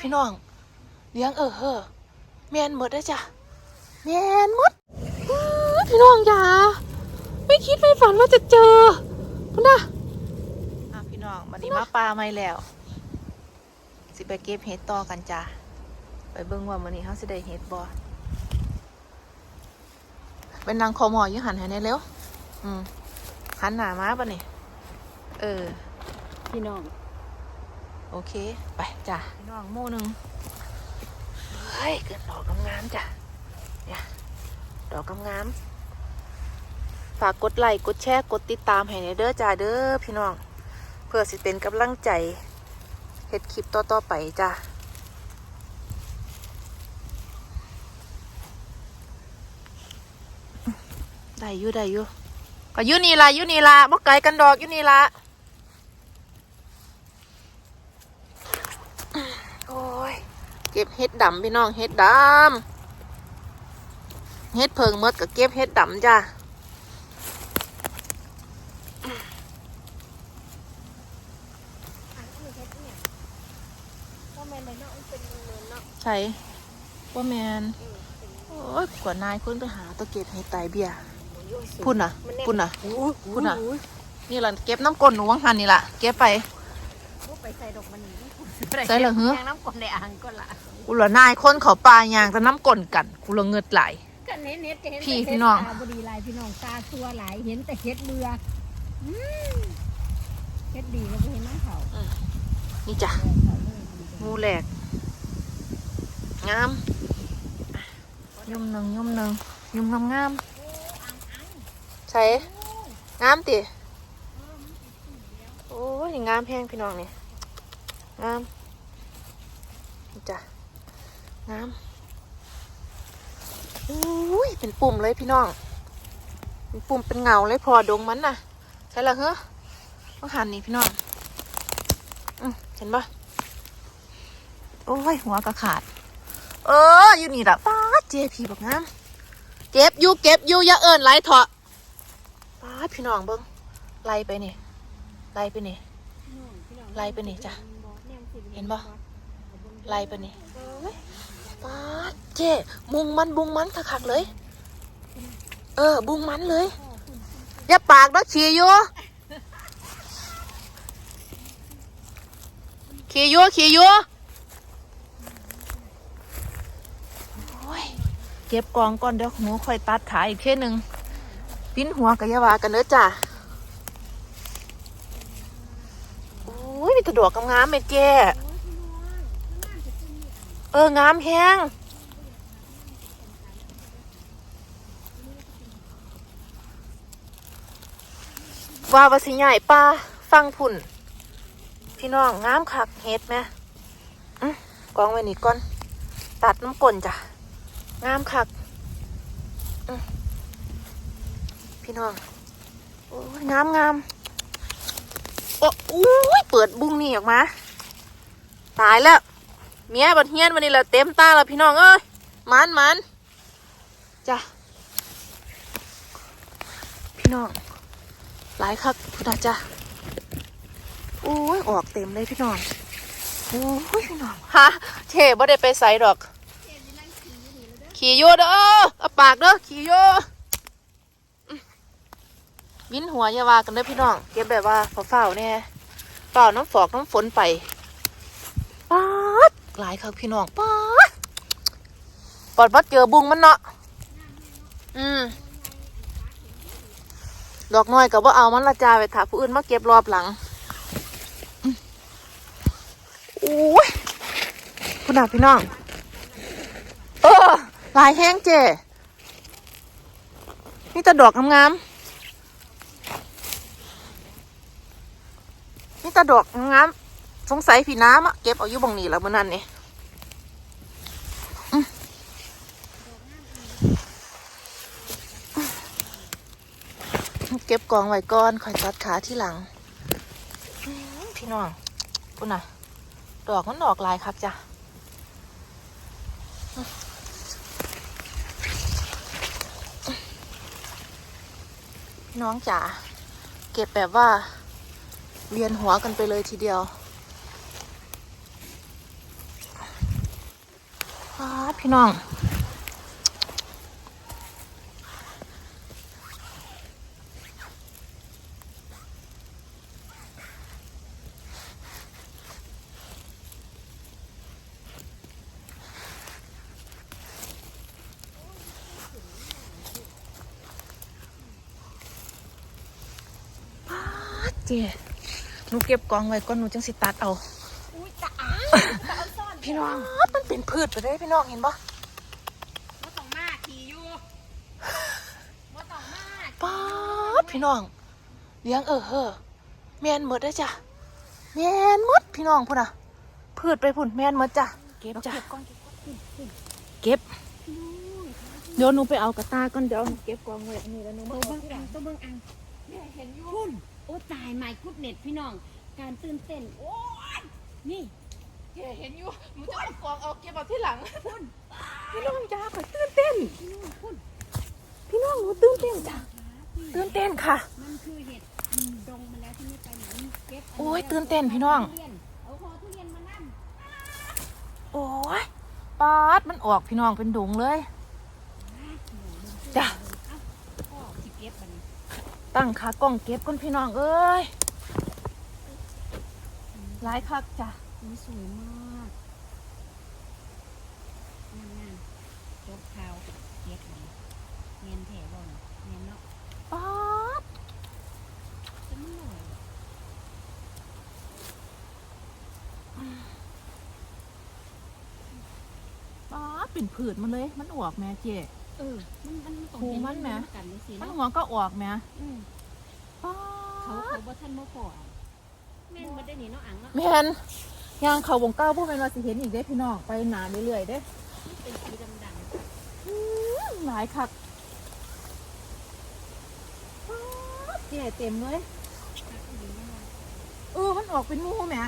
พี่น้องเลี้ยงเออเฮ้อแมนหมดได้อจ้ะแมนหมดอื้อพี่น้องอย่าไม่คิดไม่ฝันว่าจะเจอพุ่นนะอะพี่น้องวันนี้มาปลาไม่แล้ว สิไปเก็บเห็ดต่อกันจ้ะไปเบิ่งว่าวันนี้เขาสิได้เห็ดบ่เป็นนางคอมออยู่หันให้แน่เร็วอืมหันหน้ามาปะนี่เออ พี่น้อง โอเค ไปจ้ะพี่น้องโม่หนึ่งเฮ้ยเกิดดอกงามๆจ้ะเนี่ยดอกงามๆฝากกดไลค์กดแชร์กดติดตามให้ในเด้อจ้าเด้อพี่น้อง เพื่อสิเป็นกำลังใจเฮ็ดคลิปต่อๆไปจ้ะได้อยู่ได้อยู่ก็อยู่นี่ละอยู่นี่ละบ่ไกลกันดอกอยู่นี่ละ โอ้ย เก็บเห็ดดำพี่น้องเห็ดดำเห็ดเพิงหมดกับเก็บเห็ดดำจ้ะก็แม่นเนาะเป็นเงินเนาะใช่ว่าแมนโอ้ยกว่านายคนไปหาตะเกียบเห็ดไตเบียร์พุ่นน่ะ พุ่นน่ะพุ่นน่ะ นี่ล่ะเก็บน้ำก้นหนูวังหันนี่ล่ะเก็บไป ไปใส่ดอกมันนี่ใส่เหรอฮะยังน้ำกลนในอ่างก็ละ กูเหลือนายคนเขาปลายางจะน้ำก้นกันกูเหลือเงิดไหลก็เน็ตเน็ตจะเห็นพี่แต่พี่เฮ็ดน้อง ตาบดีหลายพี่น้องตาตัวหลายเห็นแต่เฮ็ดเบื่ออืมเฮ็ดดีแล้วบ่เห็นน้ำเขานี่จ้ะเขาเลยงูแหลกงามยุ่มหนึ่งยุ่มหนึ่งยุ่มงามงามๆใช่งามติโอ้ยงามแพงพี่น้องนี่งามนี่จ้ะ งามอุ้ยเป็นปุ่มเลยพี่น้อง เป็นปุ่มเป็นเงาเลยพอดงมันน่ะ ใช่ละเหรอต้องหันนี่พี่น้องอืมเห็นปะโอ้ยหัวกระขาด เอออยู่นี่ละป้าเจพีบอกงามเก็บอยู่เก็บอยู่อย่าเอินไหลเถอะป้าดพี่น้องเบิ้งไล่ไปนี่ไล่ไปนี่ไล่ไปนี่จ้ะเห็นปะไล่ไปนี่ ป้าดเจบุงมันบุงมันคักๆเลย เออ บุงมันเลย อย่าปากนะขี่อยู่ขี่อยู่ขี่อยู่เก็บกองก่อนเดี๋ยวหมูค่อยตัดขาอีกเท่หนึ่งปิ้นหัวกับยาวากันเด้อจ้ะโอ้ยมีตะดอกงามๆเม็ดแก่ เอองามแฮงว่าวาสิใหญ่ป้าฟังผุ่น พี่น้องงามคักเฮ็ดไหมอื้อกองไว้นี่ก่อน ตัดน้ำกลนจ้ะงามคักพี่น้องโอ้ยงามงามโอ้ยเปิดบุ้งนี่ออกมา ตายแล้ว เมียบัดเฮียนวันนี้ละเต็มตาล้วพี่น้องเอ้ยมันมันจ้ะพี่น้องหลายคักพุทธจ้ะโอ้ยออกเต็มเลยพี่น้องโอ้ยพี่น้องฮะเท่บ่ได้ไปใส่ดอก ขี่โยเด้อเอาปากเด้อขี่โยวินหัวอย่าว่ากันเด้อพี่น้องเก็บแบบว่าเฝ้าๆเนี่ยเฝ้าน้ำฝอกน้ำฝนไป หลายครับพี่น้องป๊าดปอดบัดเจอบุงมันเนาะ อืม ดอกน้อยกับว่าเอามันละจาไปถาผู้อื่นมาเก็บรอบหลังอื้อโอ้ยคุณอาพี่น้อง เออลายแห้งเจนี่ตะดอกงามๆนี่ตะดอกงามๆ สงสัยพี่น้ำอะเก็บเอาอยู่บังนี้แล้วมื่อนั้นนี้เก็บกองไว้ก่อนคอยตัดขาที่หลัง พี่น้องคุณน่ะ ดอกมันดอกลายครับจ้ะน้องจ๋าเก็บแบบว่าเวียนหัวกันไปเลยทีเดียว ป๊าด พี่น้องป๊าดเจ๊หนูเก็บกองไว้ก่อนหนูจังสิตัดเอา อุ้ยตาอ้าตาเอาซ่อน พี่น้องมันเป็นพืชไปได้พี่น้องเห็นปะบ่ต้องมาขี่อยู่บ่ต้องมาป๊าดพี่น้องเลี้ยงเออเฮอแมนหมดได้อจ้ะแมนหมดพี่น้องพุ่นอะพืชไปพุ่นแมนหมดจ้ะเก็บจ้ะเก็บก่อนเก็บก่อนขึ้นขึ้นเก็บเดี๋ยวหนูไปเอากระตาก่อนเดี๋ยวหนูเก็บกองไว้อันนี้แล้วหนูตัมาวเอาเบิ้งที่หอัลังงตัวเบิ้งอังแม่เห็นอยู่พุ่นโอ้ตายไมค์คุดเน็ตพี่น้อง การตื่นเต้นโอ้ยนี่ เจ๊เห็นอยู่หนูจะเอากองเอาเก็บเอาที่หลังพุ่นพี่น้องจ้าขอยตื่นเต้นพี่น้องพุ่นพี่น้องหนูตื่นเต้นจ้ะตื่นเต้นค่ะ มันคือเห็ดอืมดงมาแล้วที่นี่ไปไหนเก็บโอ้ยตื่นเต้นพี่น้องทุเรียนเอาคอทุเรียนมานั่งโอ้ยป๊าดมันออกพี่น้องเป็นดงเลย จ้ะพ่อสิเก็บบัดนี้ตั้งขากล้องเก็บก่อนพี่น้องเอ้ยหลายคักจ้ะ อุ้ยสวยมากงามงามๆจบข่าวเก็บบัดนี้เงียนแถบ่อนเงียนเนาะป๊าดจะไม่หน่อยป๊าดเป็นผืดมันเลย มันออกแม่เจ๊เออ มันมันมันต้องครูมันแหมเห็กันเลยสิมันเนาะหัวก็ออกแม่อืมป๊าเขาดเขาบ่ทันมาขอแม่นบ่ได้หนีเนาะอังเนาะ แม่น ยางเขาวงเก้าพวกเป็นว่าสิเห็นอีกได้อพี่น้องไปหนาเรื่อยๆเด้อเป็นสีดำอื้อหลายคักป๊าดเจ๊เต็มเลยๆครับดีแน่นอนเออมันออกเป็นหมูแหม่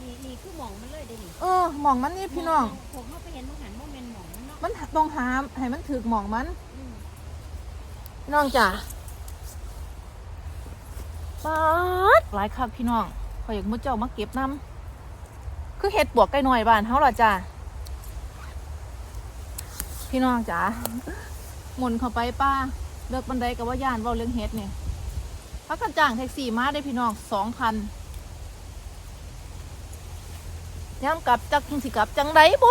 นี่นี่คือหมองมันเลยเด้นี่เออหมองมันนี่พี่น้องผมเข้าไปเห็นมันหันว่าแม่นหมองมันเนาะมันต้องหาให้มันถือหมองมันอืมพี่น้องจ้ะป๊าดหลายคักพี่น้อง ขอยอยากมุดเจ้ามาเก็บน้ำคือเห็ดปวกไก่หน่อยบ้านเฮาล่ะจ้ะพี่น้องจ้ะหมุนเข้าไปป้าเลิกบันไดกับว่าย่านว่าเรื่องเห็ดนี่พักกันจ้างแท็กซี่มาได้พี่น้องสองพันย้ำกลับจักจังสิกลับจังไดบุ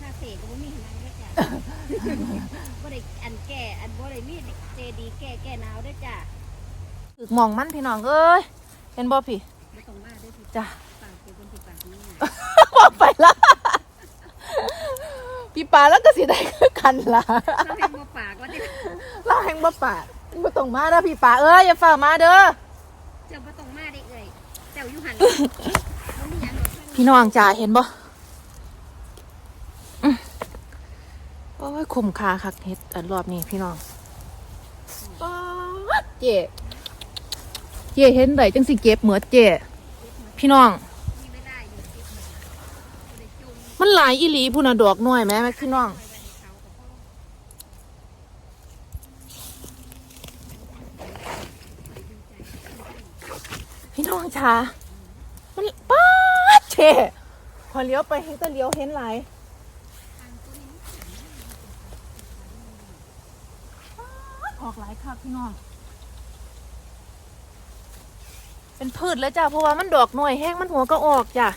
คาเสกก็บ่มีนังเด้อจ้ะบ่ได้อันแก่อันบ่ได้มีเจดีแก่แก่หนาวเด้อจ้ะ ถึกหมองมันพี่น้องเอ้ยเห็นบ่พี่บ่ต้องมาเด้อพี่จ้ะปากเป็นคนที่ปากนี่นะบอกไปละพี่ปลาแล้วก็สิได้คือกันล่ะเราให้มาปากว่าดิเราแหงบ่ปาดบ่ต้องมาเด้อพี่ปลาเอ้ยอย่าฝ่ามาเด้อเจ้าบ่ต้องมาได้เอ่ยเจ้าอยู่หันบ่มีหยังหรอกพี่น้องจ๋าเห็นบ่อืมโอ้ยคุ้มค่าคักเฮ็ดอันรอบนี้พี่น้องป๊าดเจ๊ เจ๊เห็นได้จังสิเก็บเหมือดเจ๊พี่น้อง มันไหลายอีหลีพุนะดอกน้อยแม่แม่พี่น้องพี่น้องจ๋ามันป๊าเจ๊พอเลี้ยวไปเห็นก็เลี้ยวเห็นหลายออกหลายคักพี่น้อง เป็นพืชแล้วจ้ะเพราะว่ามันดอกหน่วยแห้งมันหัวก็ออกจ้ะ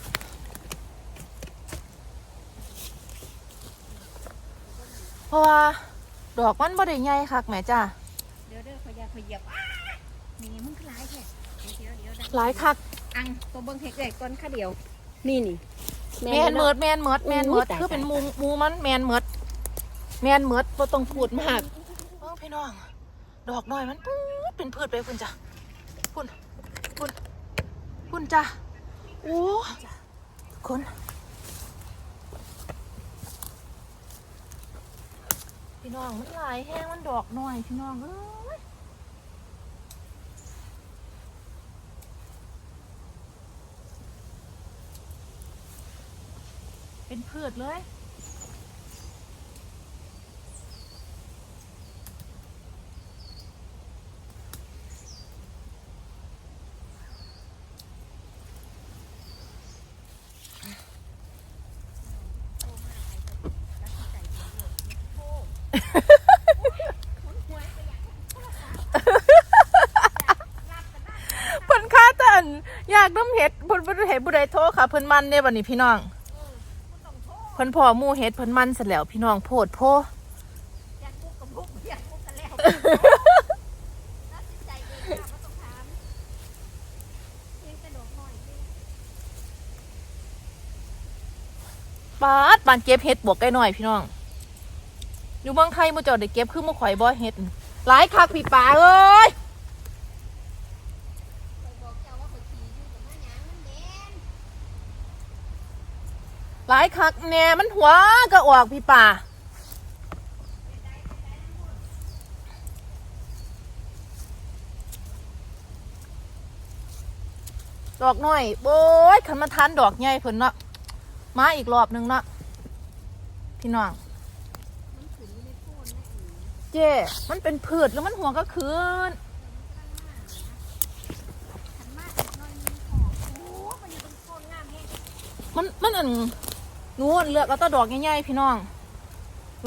เพราะว่าดอกมันบ่ได้ใหญ่คักแหม่จ้ะเดี๋ยวเด้อขอยอยาขอยเหยียบอ้านี่มึงคือหลายแค่เดี๋ยวเดี๋ยวเดี๋ยวหลายคักอังตัวเบิ่งเฮ็ดได้ก่อนค่ะเดียว นี่นี่แมนเมิดแมนเมิดแมนเมิดคือเป็นหมูหมูมันแมนเมิดแมนเมิดบ่ต้องพูดมากเออพี่น้อง ดอกน้อยมันปื๊ดเป็นพืชไปคุณจ้ะพุ่นพุ่น คุณจ้ะโอ้คนพี่น้องมันหลายแห้งมันดอกหน่อยพี่น้องเอ้ยเป็นพืชเลย เพิ่นค่าแต่อันอยากน้ำเห็ดเพิ่นบ่ได้เห็ดบ่ได้โทรค่ะเพิ่นมันเด้บัดนี้พี่น้องเพิ่นพอมู่เฮ็ดเพิ่นมันเสร็จแล้วพี่น้องโพดโพยากพุกกับพุกอยากพุกกันแล้วตัดบามเพียงกระโดดหน่อยสิปาดปานเก็บเห็ดบวกไก่น้อยพี่น้อง อยู่เมืองไทยบ่เจ้าได้เก็บคือบ่ข่อยบ่เฮ็ดหลายคักพี่ปาเอ้ยข้อยบอกเจ้าว่าข้อยหลายคักแน่มันหัวก็ออกพี่ป่าดอกน้อยโอ้ยขันมาทานดอกใหญ่เพิ่นเนาะมาอีกรอบนึงเนาะพี่น้อง มันขึ้นอยู่ในโคนนะอี เจ้มันเป็นพืชแล้วมันหัวก็คืนขันมันอันนอันเลือกเอาต้ดอกใหญ่ๆพี่น้อง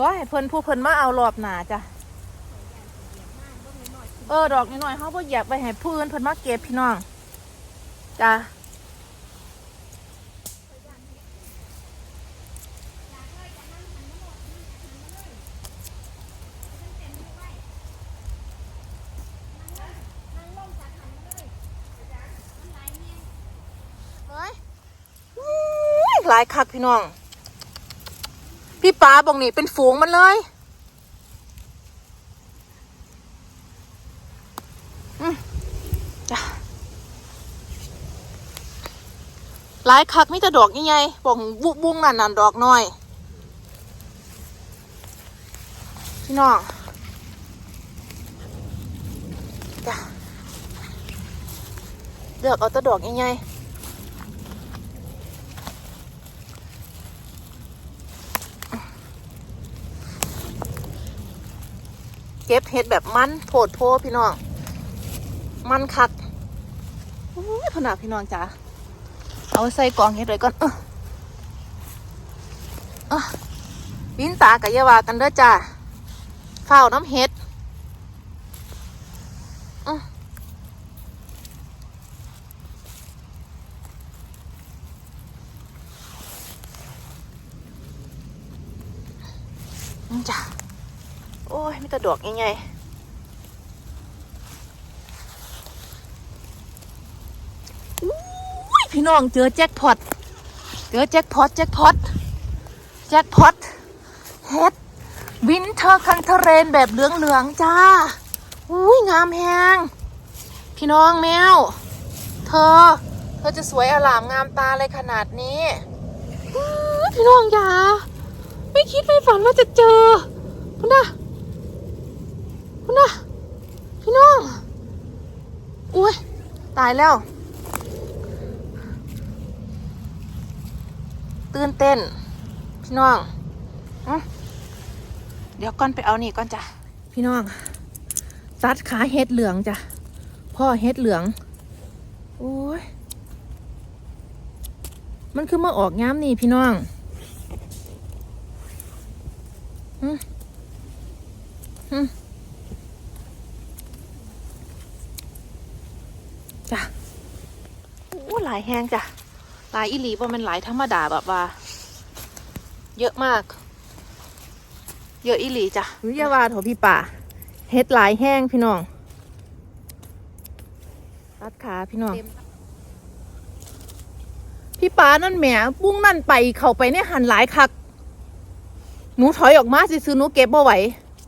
ร้อยให้เพิ่นผู้เพิ่นมาเอารอบหนาจ้ะเออดอกน้อยๆเขาบ่อยากไปให้ผู้อื่นเพิ่นมาเก็บพี่น้องจ้ะ อยากเลยอยากนั่งหันมาโหลดนั่งหันมาเลยตั้งแต่มือไว้นั่งเลยนั่งลงจากหันมาเลยมันหลายแฮง เฮ้ยอุ้ยหลายคักพี่น้อง พี่ปลาบอกนี่เป็นฝูงมันเลยหลายคักมีแต่ดอกใหญ่ๆบอกบุบุ้งนั่นน่ะดอกน้อย พี่น้องจ้ะเลือกเอาแต่ดอกใหญ่ๆ เก็บเห็ดแบบมันโผดโพพี่น้อง มันคักอุ้ยพนาพี่น้องจ๋าเอาใส่กล่องเห็ดเลยก่อนเออเออวินตากับยาวากันเด้อจ้าเฝ้าวน้ำเห็ดอื้อจ้ะ โอ้ยมีแต่ดอกใหญ่ๆพี่น้องเจอแจ็คพอต เจอแจ็คพอตแจ็คพอตแจ็คพอตเฮ็ดวินเทอร์คันเทเรนแบบเหลืองๆจ้า อุ้ยงามแฮง พี่น้องแมว เธอ เธอจะสวยอลามงามตาเลยขนาดนี้พี่น้องยา ไม่คิดไม่ฝันว่าจะเจอคุณน่ะ คุณนะพี่น้องอุ้ยตายแล้ว ตื่นเต้น พี่น้องอเดี๋ยวก่อนไปเอานี่ก่อนจ้ะพี่น้องตัดขาเฮ็ดเหลืองจ้ะพ่อเฮ็ดเหลืองโอ้ยมันคือมาออกย้ำนี่พี่น้องอืมอืมจ้ะโอ้ หลายแหงจ้ะหลายอีหลีบ่แมันหลายธรรมดาแบบว่า เยอะมาก เยอะอีหลีจ้ะวิยาวาโถพี่ป่าเฮ็ดหลายแห้งพี่น้องตัดขาพี่น้องเต็มพี่ป้านั่นแหมบุ้งนั่นไปเข้าไปเนี่ยหันหลายคักหนูถอยออกมาสิซื้อหนูเก็บบ่ไหว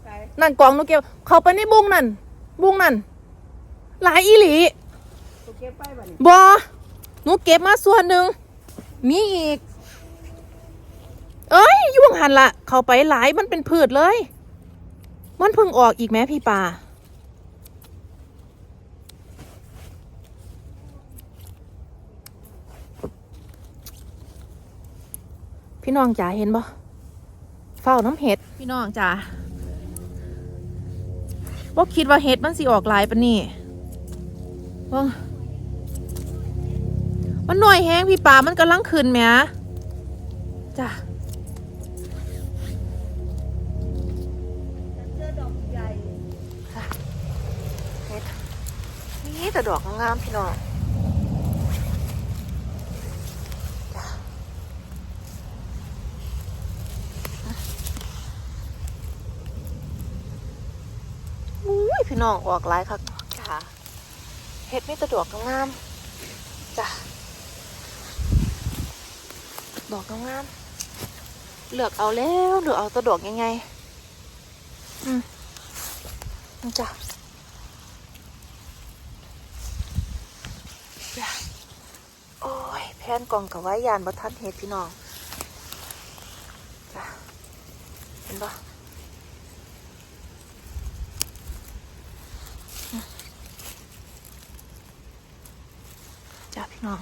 ไปนั่นกองหนูเก็บ เข้าไปในบุ้งนั่นบุ้งนั่นหลายอีหลีตัวเก็บไปบัดนี้บอ หนูเก็บมาส่วนหนึ่ง มีอีก เอ้ยยุ่งหันละ เข้าไปหลายมันเป็นพืชเลย มันเพิ่งออกอีกแม้พี่ป่าพี่น้องจ๋าเห็นบ่เฝ้าน้ำเห็ด พี่น้องจ๋าว่าคิดว่าเห็ดมันสิออกหลายปะนี่ว่า มันหน่อยแห้งพี่ป่ามันกำลังขึ้นแหมจ้ะนี่แต่ดอกงามพี่น้องอุ้ยพี่น้องออกหลายค่ะจ้ะเห็ดไม่แต่ดอกงามจ้ะ ดอกงามๆเลือกเอาแล้วเลือกเอาแต่ดอกยังไง อืมนี่จ้ะโอ้ยแพนกล่องกับไว้ยานบัทันเห็ดพี่น้องจ้ะเห็นปะอืมจ้ะพี่น้อง